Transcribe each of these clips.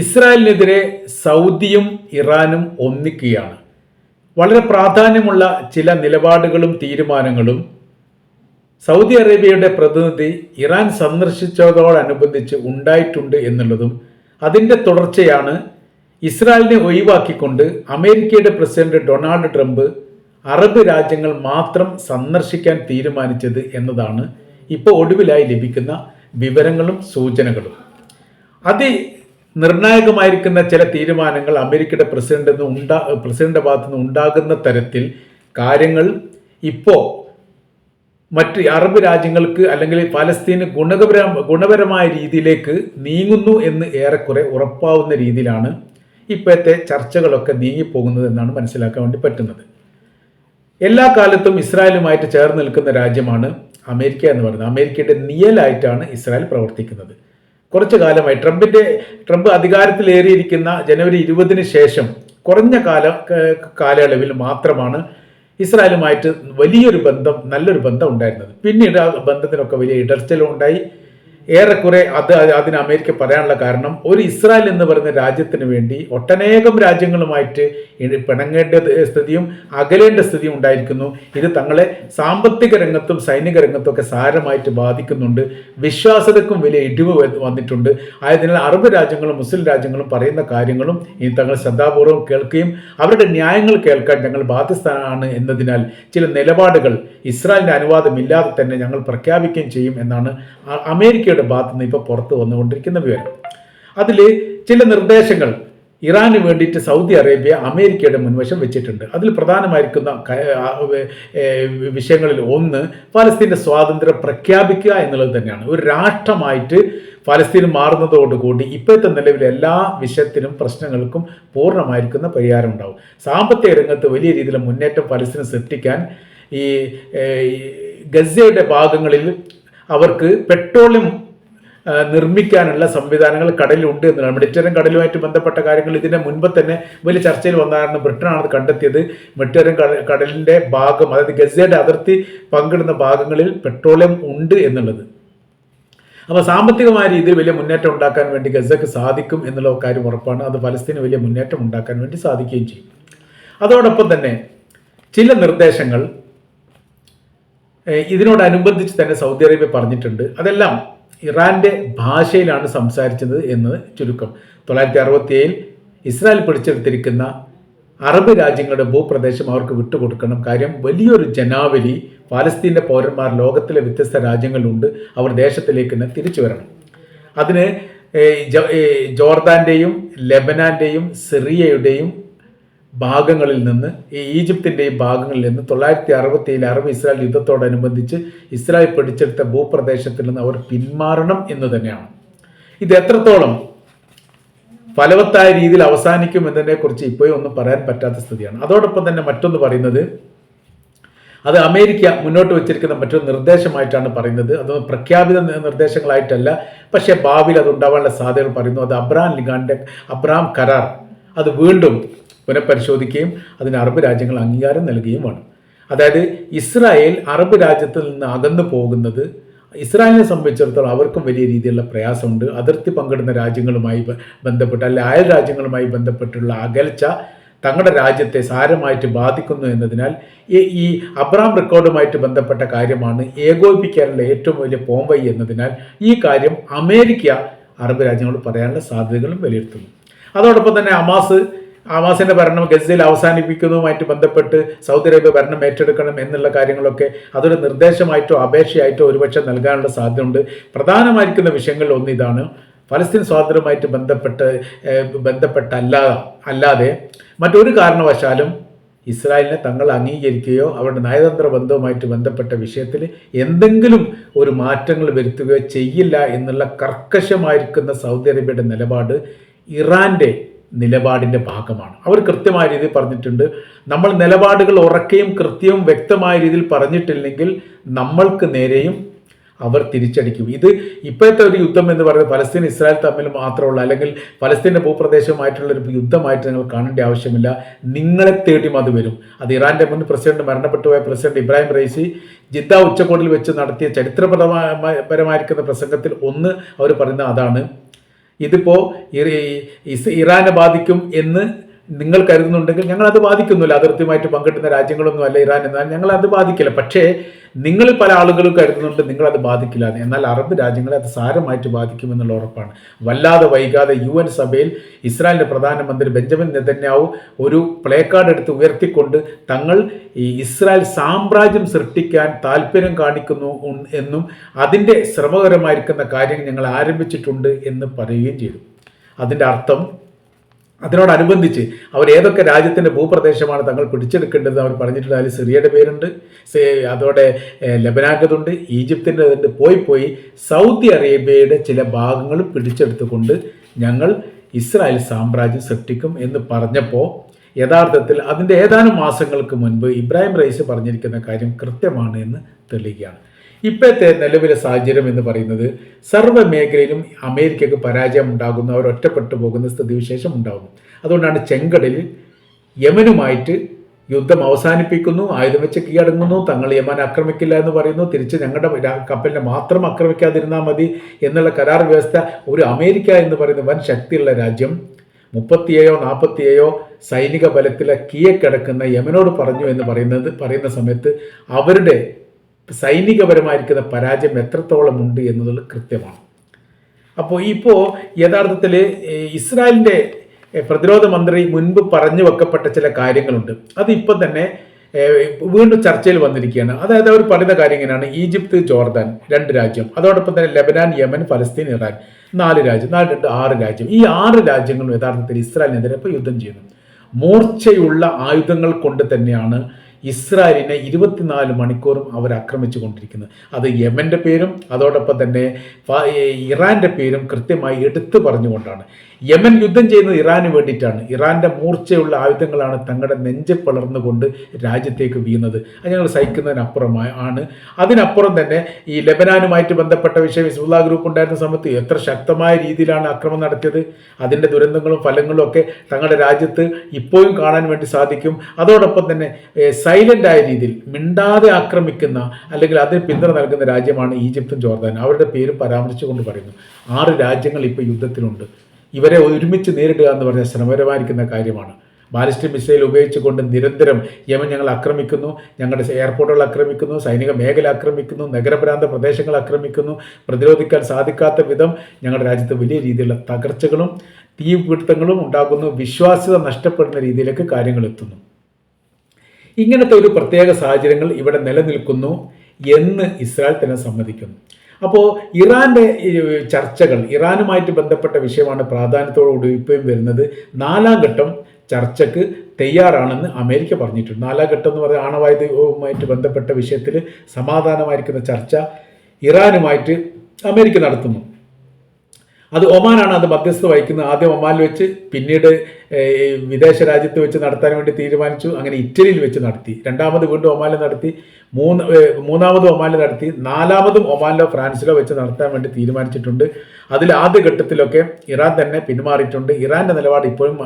ഇസ്രായേലിനെതിരെ സൗദിയും ഇറാനും ഒന്നിക്കുകയാണ്. വളരെ പ്രാധാന്യമുള്ള ചില നിലപാടുകളും തീരുമാനങ്ങളും സൗദി അറേബ്യയുടെ പ്രതിനിധി ഇറാൻ സന്ദർശിച്ചതോടനുബന്ധിച്ച് ഉണ്ടായിട്ടുണ്ട് എന്നുള്ളതും അതിന്റെ തുടർച്ചയാണ് ഇസ്രായേലിനെ ഒഴിവാക്കിക്കൊണ്ട് അമേരിക്കയുടെ പ്രസിഡന്റ് ഡൊണാൾഡ് ട്രംപ് അറബ് രാജ്യങ്ങൾ മാത്രം സന്ദർശിക്കാൻ തീരുമാനിച്ചത് എന്നതാണ് ഇപ്പോൾ ഒടുവിലായി ലഭിക്കുന്ന വിവരങ്ങളും സൂചനകളും. അതി നിർണായകമായിരിക്കുന്ന ചില തീരുമാനങ്ങൾ അമേരിക്കയുടെ പ്രസിഡന്റ് ഉണ്ടാ പ്രസിഡന്റ് ഭാഗത്തു നിന്ന് ഉണ്ടാകുന്ന തരത്തിൽ കാര്യങ്ങൾ ഇപ്പോൾ മറ്റ് അറബ് രാജ്യങ്ങൾക്ക് അല്ലെങ്കിൽ പാലസ്തീന് ഗുണകപര ഗുണപരമായ രീതിയിലേക്ക് നീങ്ങുന്നു എന്ന് ഏറെക്കുറെ ഉറപ്പാവുന്ന രീതിയിലാണ് ഇപ്പോഴത്തെ ചർച്ചകളൊക്കെ നീങ്ങിപ്പോകുന്നത് എന്നാണ് മനസ്സിലാക്കാൻ വേണ്ടി പറ്റുന്നത്. എല്ലാ കാലത്തും ഇസ്രായേലുമായിട്ട് ചേർന്ന് നിൽക്കുന്ന രാജ്യമാണ് അമേരിക്ക എന്ന് പറയുന്നത്. അമേരിക്കയുടെ നിയലായിട്ടാണ് ഇസ്രായേൽ പ്രവർത്തിക്കുന്നത്. കുറച്ചു കാലമായി ട്രംപിന്റെ ട്രംപ് അധികാരത്തിലേറിയിരിക്കുന്ന ജനുവരി ഇരുപതിന് ശേഷം കുറഞ്ഞ കാല കാലയളവിൽ മാത്രമാണ് ഇസ്രായേലുമായിട്ട് വലിയൊരു ബന്ധം നല്ലൊരു ബന്ധം ഉണ്ടായിരുന്നത്. പിന്നീട് ആ ബന്ധത്തിനൊക്കെ വലിയ ഇടർച്ചലും ഉണ്ടായി. ഏറെക്കുറെ അത് അതിന് അമേരിക്ക പറയാനുള്ള കാരണം ഒരു ഇസ്രായേൽ എന്ന് പറയുന്ന രാജ്യത്തിന് വേണ്ടി ഒട്ടനേകം രാജ്യങ്ങളുമായിട്ട് പിണങ്ങേണ്ട സ്ഥിതിയും അകലേണ്ട സ്ഥിതിയും ഉണ്ടായിരിക്കുന്നു. ഇത് തങ്ങളെ സാമ്പത്തിക രംഗത്തും സൈനിക രംഗത്തും ഒക്കെ സാരമായിട്ട് ബാധിക്കുന്നുണ്ട്. വിശ്വാസതക്കും വലിയ ഇടിവ് വന്നിട്ടുണ്ട്. ആയതിനാൽ അറബ് രാജ്യങ്ങളും മുസ്ലിം രാജ്യങ്ങളും പറയുന്ന കാര്യങ്ങളും ഇനി തങ്ങൾ ശ്രദ്ധാപൂർവം കേൾക്കുകയും അവരുടെ ന്യായങ്ങൾ കേൾക്കാൻ ഞങ്ങൾ ബാധ്യസ്ഥാനാണ് എന്നതിനാൽ ചില നിലപാടുകൾ ഇസ്രായേലിന്റെ അനുവാദമില്ലാതെ തന്നെ ഞങ്ങൾ പ്രഖ്യാപിക്കുകയും ചെയ്യും എന്നാണ് അ- അമേരിക്കയുടെ ഭാഗത്തു നിന്ന് ഇപ്പോൾ പുറത്ത് വന്നുകൊണ്ടിരിക്കുന്ന വിവരം. അതിൽ ചില നിർദ്ദേശങ്ങൾ ഇറാന് വേണ്ടിയിട്ട് സൗദി അറേബ്യ അമേരിക്കയുടെ മുൻവശം വെച്ചിട്ടുണ്ട്. അതിൽ പ്രധാനമായിരിക്കുന്ന വിഷയങ്ങളിൽ ഒന്ന് ഫലസ്തീന്റെ സ്വാതന്ത്ര്യം പ്രഖ്യാപിക്കുക എന്നുള്ളത് തന്നെയാണ്. ഒരു രാഷ്ട്രമായിട്ട് ഫലസ്തീൻ മാറുന്നതോടുകൂടി ഇപ്പോഴത്തെ നിലവിലെ എല്ലാ വിഷയത്തിനും പ്രശ്നങ്ങൾക്കും പൂർണമായിരിക്കുന്ന പരിഹാരം ഉണ്ടാവും. സാമ്പത്തിക രംഗത്ത് വലിയ രീതിയിൽ മുന്നേറ്റം ഫലസ്തീന് സൃഷ്ടിക്കാൻ ഈ ഗസയുടെ ഭാഗങ്ങളിൽ അവർക്ക് പെട്രോളിയം നിർമ്മിക്കാനുള്ള സംവിധാനങ്ങൾ കടലിലുണ്ട് എന്നതാണ് മെഡിറ്ററേനിയൻ കടലുമായിട്ട് ബന്ധപ്പെട്ട കാര്യങ്ങൾ ഇതിന്റെ മുൻപ് തന്നെ വലിയ ചർച്ചയിൽ വന്നതാണ് ബ്രിട്ടനാണ് കണ്ടെത്തിയത്. മെഡിറ്ററേനിയൻ കടലിന്റെ ഭാഗം അതായത് ഗസയുടെ അതിർത്തി പങ്കിടുന്ന ഭാഗങ്ങളിൽ പെട്രോളിയം ഉണ്ട് എന്നുള്ളത്. അപ്പോൾ സാമ്പത്തികമായ രീതിയിൽ വലിയ മുന്നേറ്റം ഉണ്ടാക്കാൻ വേണ്ടി ഗസക്ക് സാധിക്കും എന്നുള്ള കാര്യം ഉറപ്പാണ്. അത് ഫലസ്തീന് വലിയ മുന്നേറ്റം ഉണ്ടാക്കാൻ വേണ്ടി സാധിക്കുകയും ചെയ്യും. അതോടൊപ്പം തന്നെ ചില നിർദ്ദേശങ്ങൾ ഇതിനോടനുബന്ധിച്ച് തന്നെ സൗദി അറേബ്യ പറഞ്ഞിട്ടുണ്ട്. അതെല്ലാം ഇറാന്റെ ഭാഷയിലാണ് സംസാരിച്ചത് എന്ന് ചുരുക്കം. തൊള്ളായിരത്തി അറുപത്തി ഏഴിൽ ഇസ്രായേൽ പിടിച്ചെടുത്തിരിക്കുന്ന അറബ് രാജ്യങ്ങളുടെ ഭൂപ്രദേശം അവർക്ക് വിട്ടുകൊടുക്കണം. കാര്യം വലിയൊരു ജനാവലി പാലസ്തീന്റെ പൗരന്മാർ ലോകത്തിലെ വ്യത്യസ്ത രാജ്യങ്ങളിലുണ്ട്. അവർ ദേശത്തിലേക്ക് തന്നെ തിരിച്ചു വരണം. അതിന് ജോർദാന്റെയും ലെബനാന്റെയും സിറിയയുടെയും ഭാഗങ്ങളിൽ നിന്ന് ഈ ഈജിപ്തിന്റെയും ഭാഗങ്ങളിൽ നിന്ന് തൊള്ളായിരത്തി അറുപത്തി ഏഴ് അറബ് ഇസ്രായേൽ യുദ്ധത്തോടനുബന്ധിച്ച് ഇസ്രായേൽ പിടിച്ചെടുത്ത ഭൂപ്രദേശത്തിൽ നിന്ന് അവർ പിന്മാറണം എന്ന് തന്നെയാണ്. ഇത് എത്രത്തോളം ഫലവത്തായ രീതിയിൽ അവസാനിക്കും എന്നതിനെക്കുറിച്ച് ഇപ്പോഴും ഒന്നും പറയാൻ പറ്റാത്ത സ്ഥിതിയാണ്. അതോടൊപ്പം തന്നെ മറ്റൊന്ന് പറയുന്നത് അത് അമേരിക്ക മുന്നോട്ട് വെച്ചിരിക്കുന്ന മറ്റൊരു നിർദ്ദേശമായിട്ടാണ് പറയുന്നത്. അത് പ്രഖ്യാപിത നിർദ്ദേശങ്ങളായിട്ടല്ല പക്ഷേ ഭാവിയിൽ അത് ഉണ്ടാവാനുള്ള സാധ്യതകൾ പറയുന്നു. അത് അബ്രാം ലിഗാന്റെ അബ്രാം കരാർ. അത് വീണ്ടും പുനഃപരിശോധിക്കുകയും അതിന് അറബ് രാജ്യങ്ങൾ അംഗീകാരം നൽകുകയുമാണ്. അതായത് ഇസ്രായേൽ അറബ് രാജ്യത്തിൽ നിന്ന് അകന്നു പോകുന്നത് ഇസ്രായേലിനെ സംബന്ധിച്ചിടത്തോളം അവർക്കും വലിയ രീതിയിലുള്ള പ്രയാസമുണ്ട്. അതിർത്തി പങ്കിടുന്ന രാജ്യങ്ങളുമായി ബന്ധപ്പെട്ട് അല്ലെ അയൽ രാജ്യങ്ങളുമായി ബന്ധപ്പെട്ടുള്ള അകൽച്ച തങ്ങളുടെ രാജ്യത്തെ സാരമായിട്ട് ബാധിക്കുന്നു എന്നതിനാൽ ഈ അബ്രാം റെക്കോർഡുമായിട്ട് ബന്ധപ്പെട്ട കാര്യമാണ് ഏകോപിപ്പിക്കാനുള്ള ഏറ്റവും വലിയ പോംവൈ എന്നതിനാൽ ഈ കാര്യം അമേരിക്ക അറബ് രാജ്യങ്ങളോട് പറയാനുള്ള സാധ്യതകളും വിലയിരുത്തുന്നു. അതോടൊപ്പം തന്നെ ഹമാസ് ഹമാസിന്റെ ഭരണം ഗസയിൽ അവസാനിപ്പിക്കുന്നതുമായിട്ട് ബന്ധപ്പെട്ട് സൗദി അറേബ്യ ഭരണം ഏറ്റെടുക്കണം എന്നുള്ള കാര്യങ്ങളൊക്കെ അതൊരു നിർദ്ദേശമായിട്ടോ അപേക്ഷയായിട്ടോ ഒരുപക്ഷെ നൽകാനുള്ള സാധ്യതയുണ്ട്. പ്രധാനമായിരിക്കുന്ന വിഷയങ്ങളിൽ ഒന്ന് ഇതാണ്. ഫലസ്തീൻ സ്വാതന്ത്ര്യമായിട്ട് ബന്ധപ്പെട്ട് ബന്ധപ്പെട്ടല്ല അല്ലാതെ മറ്റൊരു കാരണവശാലും ഇസ്രായേലിനെ തങ്ങൾ അംഗീകരിക്കുകയോ അവരുടെ നയതന്ത്ര ബന്ധവുമായിട്ട് ബന്ധപ്പെട്ട വിഷയത്തിൽ എന്തെങ്കിലും ഒരു മാറ്റങ്ങൾ വരുത്തുകയോ ചെയ്യില്ല എന്നുള്ള കർക്കശമായിരിക്കുന്ന സൗദി അറേബ്യയുടെ നിലപാട് ഇറാന്റെ നിലപാടിന്റെ ഭാഗമാണ്. അവർ കൃത്യമായ രീതിയിൽ പറഞ്ഞിട്ടുണ്ട്. നമ്മൾ നിലപാടുകൾ ഉറക്കെയും കൃത്യവും വ്യക്തമായ രീതിയിൽ പറഞ്ഞിട്ടില്ലെങ്കിൽ നമ്മൾക്ക് നേരെയും അവർ തിരിച്ചടിക്കും. ഇത് ഇപ്പോഴത്തെ ഒരു യുദ്ധം എന്ന് പറയുന്നത് ഫലസ്തീൻ ഇസ്രായേൽ തമ്മിൽ മാത്രമുള്ള അല്ലെങ്കിൽ ഫലസ്തീന്റെ ഭൂപ്രദേശമായിട്ടുള്ള ഒരു യുദ്ധമായിട്ട് നിങ്ങൾ കാണേണ്ട ആവശ്യമില്ല. നിങ്ങളെ തേടിയും അത് വരും. അത് ഇറാന്റെ മുൻ പ്രസിഡന്റ് മരണപ്പെട്ടുപോയ പ്രസിഡന്റ് ഇബ്രാഹിം റൈസി ജിദ്ദ ഉച്ചകോടിയിൽ വെച്ച് നടത്തിയ ചരിത്രപരമായ പരമായിരിക്കുന്ന പ്രസംഗത്തിൽ ഒന്ന് അവർ പറയുന്ന അതാണ്. ഇതിപ്പോൾ ഇറാനെ ബാധിക്കും എന്ന് നിങ്ങൾ കരുതുന്നുണ്ടെങ്കിൽ ഞങ്ങൾ അത് ബാധിക്കുന്നില്ല അതിർത്തിയുമായിട്ട് പങ്കിടുന്ന രാജ്യങ്ങളൊന്നും അല്ല ഇറാൻ എന്നാൽ ഞങ്ങൾ അത് ബാധിക്കില്ല. പക്ഷേ നിങ്ങൾ പല ആളുകളും കരുതുന്നുണ്ട് നിങ്ങൾ അത് ബാധിക്കില്ല എന്നാൽ അറബ് രാജ്യങ്ങളെ അത് സാരമായിട്ട് ബാധിക്കുമെന്നുള്ള ഉറപ്പാണ്. വല്ലാതെ വൈകാതെ യു എൻ സഭയിൽ ഇസ്രായേലിന്റെ പ്രധാനമന്ത്രി ബെഞ്ചമിൻ നെതന്യാവു ഒരു പ്ലേ കാർഡ് എടുത്ത് ഉയർത്തിക്കൊണ്ട് തങ്ങൾ ഈ ഇസ്രായേൽ സാമ്രാജ്യം സൃഷ്ടിക്കാൻ താല്പര്യം കാണിക്കുന്നു എന്നും അതിന്റെ ശ്രമകരമായിരിക്കുന്ന കാര്യങ്ങൾ ഞങ്ങൾ ആരംഭിച്ചിട്ടുണ്ട് എന്ന് പറയുകയും ചെയ്തു. അതിന്റെ അർത്ഥം അതിനോടനുബന്ധിച്ച് അവർ ഏതൊക്കെ രാജ്യത്തിന്റെ ഭൂപ്രദേശമാണ് തങ്ങൾ പിടിച്ചെടുക്കേണ്ടത് അവർ പറഞ്ഞിട്ടുണ്ട് അതിൽ സിറിയയുടെ പേരുണ്ട്. അതോടെ ലബനാന്റെതുണ്ട് ഈജിപ്തിന്റെ അതുണ്ട് പോയി പോയി സൗദി അറേബ്യയുടെ ചില ഭാഗങ്ങൾ പിടിച്ചെടുത്തുകൊണ്ട് ഞങ്ങൾ ഇസ്രായേൽ സാമ്രാജ്യം സൃഷ്ടിക്കും എന്ന് പറഞ്ഞപ്പോൾ യഥാർത്ഥത്തിൽ അതിന്റെ ഏതാനും മാസങ്ങൾക്ക് മുൻപ് ഇബ്രാഹിം റൈസ് പറഞ്ഞിരിക്കുന്ന കാര്യം കൃത്യമാണ് എന്ന് തെളിയുകയാണ് ഇപ്പോഴത്തെ നിലവിലെ സാഹചര്യം എന്ന് പറയുന്നത് സർവ മേഖലയിലും അമേരിക്കക്ക് പരാജയം ഉണ്ടാകുന്നു അവർ ഒറ്റപ്പെട്ടു പോകുന്ന സ്ഥിതിവിശേഷം ഉണ്ടാകുന്നു. അതുകൊണ്ടാണ് ചെങ്കടലിൽ യമനുമായിട്ട് യുദ്ധം അവസാനിപ്പിക്കുന്നു ആയുധം വെച്ച് കീഴടങ്ങുന്നു തങ്ങൾ യമൻ ആക്രമിക്കില്ല എന്ന് പറയുന്നു തിരിച്ച് ഞങ്ങളുടെ കപ്പലിനെ മാത്രം ആക്രമിക്കാതിരുന്നാൽ മതി എന്നുള്ള കരാർ വ്യവസ്ഥ ഒരു അമേരിക്ക എന്ന് പറയുന്ന വൻ ശക്തിയുള്ള രാജ്യം മുപ്പത്തിയേഴോ നാൽപ്പത്തിയേഴോ സൈനിക ബലത്തിലെ കീഴക്കിടക്കുന്ന യമനോട് പറഞ്ഞു എന്ന് പറയുന്നത് പറയുന്ന സമയത്ത് അവരുടെ സൈനികപരമായിരിക്കുന്ന പരാജയം എത്രത്തോളം ഉണ്ട് എന്നുള്ളത് കൃത്യമാണ്. അപ്പോൾ ഇപ്പോൾ യഥാർത്ഥത്തിൽ ഇസ്രായേലിന്റെ പ്രതിരോധ മന്ത്രി മുൻപ് പറഞ്ഞു വെക്കപ്പെട്ട ചില കാര്യങ്ങളുണ്ട്. അത് ഇപ്പം തന്നെ വീണ്ടും ചർച്ചയിൽ വന്നിരിക്കുകയാണ്. അതായത് അവർ പറയുന്ന കാര്യം ഇങ്ങനെയാണ്. ഈജിപ്ത് ജോർദാൻ രണ്ട് രാജ്യം. അതോടൊപ്പം തന്നെ ലെബനാൻ യമൻ ഫലസ്തീൻ ഇറാൻ നാല് രാജ്യം നാല് രണ്ട് ആറ് രാജ്യം. ഈ ആറ് രാജ്യങ്ങളും യഥാർത്ഥത്തിൽ ഇസ്രായേലിനെതിരെ ഇപ്പോൾ യുദ്ധം ചെയ്യുന്നു. മൂർച്ചയുള്ള ആയുധങ്ങൾ കൊണ്ട് തന്നെയാണ് ഇസ്രായേലിനെ ഇരുപത്തിനാല് മണിക്കൂറും അവർ ആക്രമിച്ചു കൊണ്ടിരിക്കുന്നത് അത് യമന്റെ പേരും അതോടൊപ്പം തന്നെ ഇറാന്റെ പേരും കൃത്യമായി എടുത്തു പറഞ്ഞുകൊണ്ടാണ്. യമൻ യുദ്ധം ചെയ്യുന്നത് ഇറാന് വേണ്ടിയിട്ടാണ്. ഇറാന്റെ മൂർച്ചയുള്ള ആയുധങ്ങളാണ് തങ്ങളുടെ നെഞ്ച് പിളർന്നുകൊണ്ട് രാജ്യത്തേക്ക് വീഴുന്നത് അത് ഞങ്ങൾ സഹിക്കുന്നതിനപ്പുറമായി ആണ്. അതിനപ്പുറം തന്നെ ഈ ലെബനാനുമായിട്ട് ബന്ധപ്പെട്ട വിഷയം ഹിസ്ബുള്ള ഗ്രൂപ്പ് ഉണ്ടായിരുന്ന സമയത്ത് എത്ര ശക്തമായ രീതിയിലാണ് ആക്രമണം നടത്തിയത്. അതിന്റെ ദുരന്തങ്ങളും ഫലങ്ങളും ഒക്കെ തങ്ങളുടെ രാജ്യത്ത് ഇപ്പോഴും കാണാൻ വേണ്ടി സാധിക്കും. അതോടൊപ്പം തന്നെ സൈലന്റ് ആയ രീതിയിൽ മിണ്ടാതെ ആക്രമിക്കുന്ന അല്ലെങ്കിൽ അതിന് പിന്തുണ നൽകുന്ന രാജ്യമാണ് ഈജിപ്തും ജോർദാനും. അവരുടെ പേര് പരാമർശിച്ചുകൊണ്ട് പറയുന്നു ആറ് രാജ്യങ്ങൾ ഇപ്പോൾ യുദ്ധത്തിലുണ്ട്. ഇവരെ ഒരുമിച്ച് നേരിടുക എന്ന് പറഞ്ഞാൽ ശ്രമകരമായിരിക്കുന്ന കാര്യമാണ്. ബാലിസ്റ്റിക് മിസൈൽ ഉപയോഗിച്ചുകൊണ്ട് നിരന്തരം യമൻ ഞങ്ങൾ ആക്രമിക്കുന്നു ഞങ്ങളുടെ എയർപോർട്ടുകൾ ആക്രമിക്കുന്നു സൈനിക മേഖല ആക്രമിക്കുന്നു നഗരപ്രാന്ത പ്രദേശങ്ങൾ ആക്രമിക്കുന്നു. പ്രതിരോധിക്കാൻ സാധിക്കാത്ത വിധം ഞങ്ങളുടെ രാജ്യത്ത് വലിയ രീതിയിലുള്ള തകർച്ചകളും തീപിടുത്തങ്ങളും ഉണ്ടാകുന്നു. വിശ്വാസ്യത നഷ്ടപ്പെടുന്ന രീതിയിലേക്ക് കാര്യങ്ങൾ എത്തുന്നു. ഇങ്ങനത്തെ ഒരു പ്രത്യേക സാഹചര്യങ്ങൾ ഇവിടെ നിലനിൽക്കുന്നു എന്ന് ഇസ്രായേൽ തന്നെ സമ്മതിക്കുന്നു. അപ്പോൾ ഇറാന്റെ ചർച്ചകൾ ഇറാനുമായിട്ട് ബന്ധപ്പെട്ട വിഷയമാണ് പ്രാധാന്യത്തോടുകൂടി ഇപ്പോഴും വരുന്നത്. നാലാം ഘട്ടം ചർച്ചയ്ക്ക് തയ്യാറാണെന്ന് അമേരിക്ക പറഞ്ഞിട്ടുണ്ട്. നാലാം ഘട്ടം എന്ന് പറയുന്നത് ആണവായുധവുമായിട്ട് ബന്ധപ്പെട്ട വിഷയത്തിൽ സമാധാനമായിരിക്കുന്ന ചർച്ച ഇറാനുമായിട്ട് അമേരിക്ക നടത്തുന്നു. അത് ഒമാനാണ് അത് മധ്യസ്ഥ വഹിക്കുന്നത്. ആദ്യം ഒമാനിൽ വെച്ച് പിന്നീട് വിദേശ രാജ്യത്ത് വെച്ച് നടത്താൻ വേണ്ടി തീരുമാനിച്ചു. അങ്ങനെ ഇറ്റലിയിൽ വെച്ച് നടത്തി. രണ്ടാമത് വീണ്ടും ഒമാനിൽ നടത്തി. മൂന്ന് മൂന്നാമത് ഒമാനിൽ നടത്തി. നാലാമതും ഒമാനിലോ ഫ്രാൻസിലോ വെച്ച് നടത്താൻ വേണ്ടി തീരുമാനിച്ചിട്ടുണ്ട്. അതിൽ ആദ്യ ഘട്ടത്തിലൊക്കെ ഇറാൻ തന്നെ പിന്മാറിയിട്ടുണ്ട്. ഇറാന്റെ നിലപാട് ഇപ്പോഴും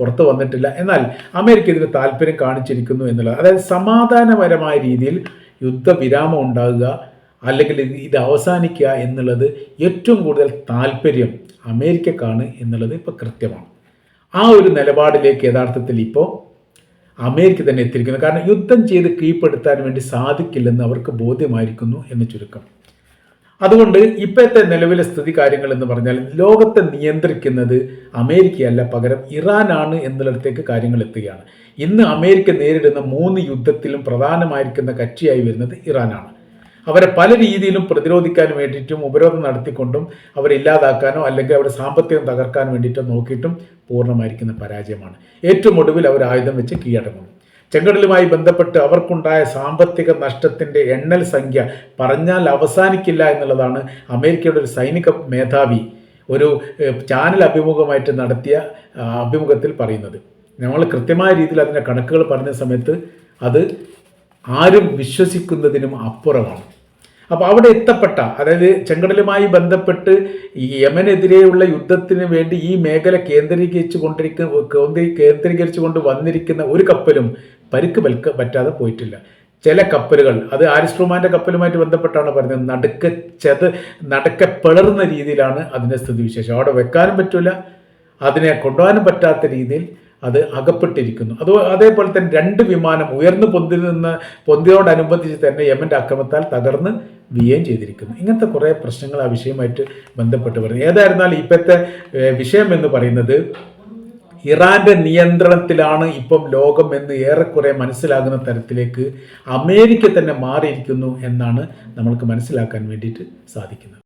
പുറത്തു വന്നിട്ടില്ല. എന്നാൽ അമേരിക്ക ഇതിന് താല്പര്യം കാണിച്ചിരിക്കുന്നു എന്നുള്ളത്. അതായത് സമാധാനപരമായ രീതിയിൽ യുദ്ധവിരാമം ഉണ്ടാകുക അല്ലെങ്കിൽ ഇത് അവസാനിക്കുക എന്നുള്ളത് ഏറ്റവും കൂടുതൽ താല്പര്യം അമേരിക്കക്കാണ് എന്നുള്ളത് ഇപ്പോൾ കൃത്യമാണ്. ആ ഒരു നിലപാടിലേക്ക് യഥാർത്ഥത്തിൽ ഇപ്പോൾ അമേരിക്ക തന്നെ എത്തിയിരിക്കുന്നു. കാരണം യുദ്ധം ചെയ്ത് കീഴ്പ്പെടുത്താൻ വേണ്ടി സാധിക്കില്ലെന്ന് അവർക്ക് ബോധ്യമായിരിക്കുന്നു എന്ന് ചുരുക്കം. അതുകൊണ്ട് ഇപ്പോഴത്തെ നിലവിലെ സ്ഥിതി കാര്യങ്ങൾ എന്ന് പറഞ്ഞാൽ ലോകത്തെ നിയന്ത്രിക്കുന്നത് അമേരിക്കയല്ല പകരം ഇറാനാണ് എന്നുള്ളിടത്തേക്ക് കാര്യങ്ങൾ എത്തുകയാണ്. ഇന്ന് അമേരിക്ക നേരിടുന്ന മൂന്ന് യുദ്ധത്തിലും പ്രധാനമായിരിക്കുന്ന കക്ഷിയായി വരുന്നത് ഇറാനാണ്. അവരെ പല രീതിയിലും പ്രതിരോധിക്കാൻ വേണ്ടിയിട്ടും ഉപരോധം നടത്തിക്കൊണ്ടും അവരെ ഇല്ലാതാക്കാനോ അല്ലെങ്കിൽ അവരുടെ സാമ്പത്തികം തകർക്കാൻ വേണ്ടിയിട്ടോ നോക്കിയിട്ടും പൂർണമായിരിക്കുന്ന പരാജയമാണ്. ഏറ്റവും ഒടുവിൽ അവർ ആയുധം വെച്ച് കീഴടങ്ങുന്നു ചെങ്കടലുമായി ബന്ധപ്പെട്ട് അവർക്കുണ്ടായ സാമ്പത്തിക നഷ്ടത്തിന്റെ എണ്ണൽ സംഖ്യ പറഞ്ഞാൽ അവസാനിക്കില്ല എന്നുള്ളതാണ് അമേരിക്കയുടെ ഒരു സൈനിക മേധാവി ഒരു ചാനൽ അഭിമുഖമായിട്ട് നടത്തിയ അഭിമുഖത്തിൽ പറയുന്നത്. നമ്മൾ കൃത്യമായ രീതിയിൽ അതിന്റെ കണക്കുകൾ പറഞ്ഞ സമയത്ത് അത് ആരും വിശ്വസിക്കുന്നതിനും അപ്പുറമാണ്. അപ്പോൾ അവിടെ എത്തപ്പെട്ട അതായത് ചെങ്കടലുമായി ബന്ധപ്പെട്ട് ഈ യമനെതിരെയുള്ള യുദ്ധത്തിന് വേണ്ടി ഈ മേഖല കേന്ദ്രീകരിച്ചു കൊണ്ടിരിക്കുന്ന കേന്ദ്രീകരിച്ചു കൊണ്ട് വന്നിരിക്കുന്ന ഒരു കപ്പലും പരിക്ക് പൽക്ക പറ്റാതെ പോയിട്ടില്ല. ചില കപ്പലുകൾ അത് ആരിസ്ട്രോമാന്റെ കപ്പലുമായിട്ട് ബന്ധപ്പെട്ടാണ് പറഞ്ഞത് നടുക്ക ചെത് നടക്ക പിളർന്ന രീതിയിലാണ് അതിന്റെ സ്ഥിതിവിശേഷം. അവിടെ വെക്കാനും പറ്റില്ല അതിനെ കൊണ്ടുപോകാനും പറ്റാത്ത രീതിയിൽ അത് അകപ്പെട്ടിരിക്കുന്നു. അത് അതേപോലെ തന്നെ രണ്ട് വിമാനം ഉയർന്നു പൊന്തി നിന്ന് പൊന്തിയോടനുബന്ധിച്ച് തന്നെ യമന്റെ അക്രമത്താൽ തകർന്ന് വീഴുകയും ചെയ്തിരിക്കുന്നു. ഇങ്ങനത്തെ കുറേ പ്രശ്നങ്ങൾ ആ വിഷയമായിട്ട് ബന്ധപ്പെട്ട് പറയുന്നത് ഏതായിരുന്നാലും ഇപ്പോഴത്തെ വിഷയം എന്ന് പറയുന്നത് ഇറാന്റെ നിയന്ത്രണത്തിലാണ് ഇപ്പം ലോകം എന്ന് ഏറെക്കുറെ മനസ്സിലാകുന്ന തരത്തിലേക്ക് അമേരിക്ക തന്നെ മാറിയിരിക്കുന്നു എന്നാണ് നമ്മൾക്ക് മനസ്സിലാക്കാൻ വേണ്ടിയിട്ട് സാധിക്കുന്നത്.